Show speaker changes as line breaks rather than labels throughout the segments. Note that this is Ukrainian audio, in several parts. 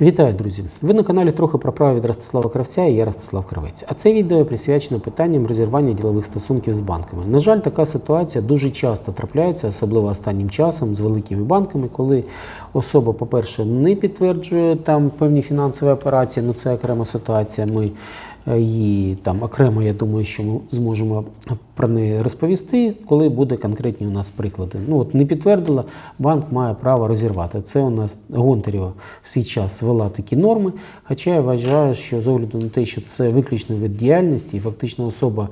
Вітаю, друзі! Ви на каналі трохи про право від Ростислава Кравця і я Ростислав Кравець. А це відео присвячено питанням розірвання ділових стосунків з банками. На жаль, така ситуація дуже часто трапляється, особливо останнім часом з великими банками, коли особа, по-перше, не підтверджує там певні фінансові операції, ну це окрема ситуація. Ми е, її там окремо, я думаю, що ми зможемо про неї розповісти, коли буде конкретні у нас приклади. Ну от не підтвердила, банк має право розірвати. Це у нас Гонтарєва в свій час ввела такі норми. Хоча я вважаю, що з огляду на те, що це виключно вид діяльності, і фактично особа.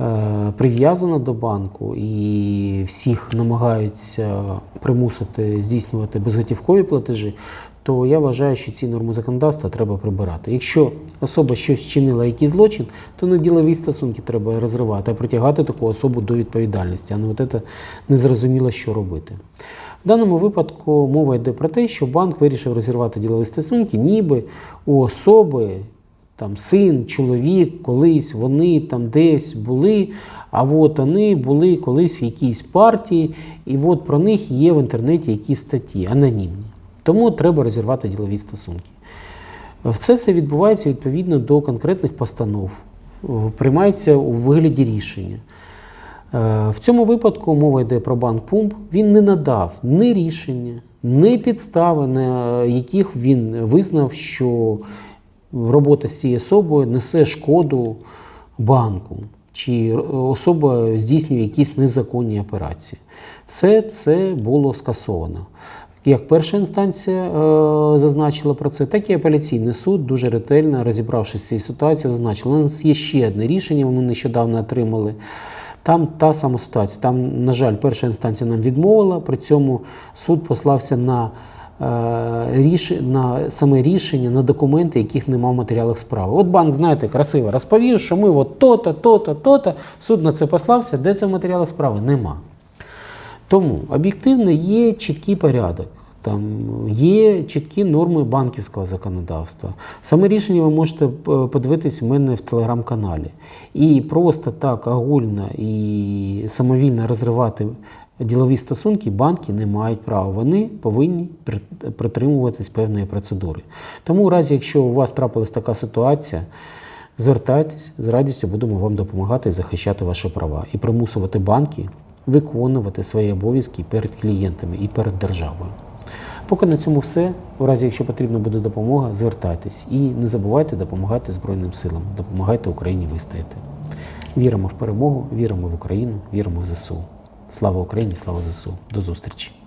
е, Прив'язана до банку і всіх намагаються примусити здійснювати безготівкові платежі, то я вважаю, що ці норми законодавства треба прибирати. Якщо особа щось вчинила, якийсь злочин, то не ділові стосунки треба розривати, а притягати таку особу до відповідальності, а не от це незрозуміло, що робити. В даному випадку мова йде про те, що банк вирішив розірвати ділові стосунки, ніби у особи. Там син, чоловік, колись вони там десь були, а от вони були колись в якійсь партії, і от про них є в інтернеті якісь статті анонімні. Тому треба розірвати ділові стосунки. Все це відбувається відповідно до конкретних постанов, приймається у вигляді рішення. Е, В цьому випадку мова йде про банк Пумп. Він не надав ні рішення, ні підстави, на яких він визнав, що робота з цією особою несе шкоду банку, чи особа здійснює якісь незаконні операції. Все це було скасовано. Як перша інстанція е, зазначила про це, так і апеляційний суд дуже ретельно розібравшись з цією ситуацією, зазначив. У нас є ще одне рішення, ми нещодавно отримали. Там та сама ситуація. Там, на жаль, перша інстанція нам відмовила, при цьому суд послався на, е, на саме рішення, на документи, яких немає в матеріалах справи. От банк, знаєте, красиво розповів, що ми от то-то, то-то, то-то. Суд на це послався, де це в матеріалах справи? Нема. Тому об'єктивно є чіткий порядок. Там є чіткі норми банківського законодавства. Саме рішення ви можете е, подивитись в мене в телеграм-каналі. І просто так огульно і самовільно розривати ділові стосунки банки не мають права. Вони повинні притримуватись певної процедури. Тому, у разі, якщо у вас трапилась така ситуація, звертайтесь, з радістю будемо вам допомагати захищати ваші права і примусувати банки виконувати свої обов'язки перед клієнтами і перед державою. Поки на цьому все. У разі, якщо потрібна буде допомога, звертайтесь і не забувайте допомагати Збройним силам, допомагайте Україні вистояти. Віримо в перемогу, віримо в Україну, віримо в ЗСУ. Слава Україні, слава ЗСУ. До зустрічі!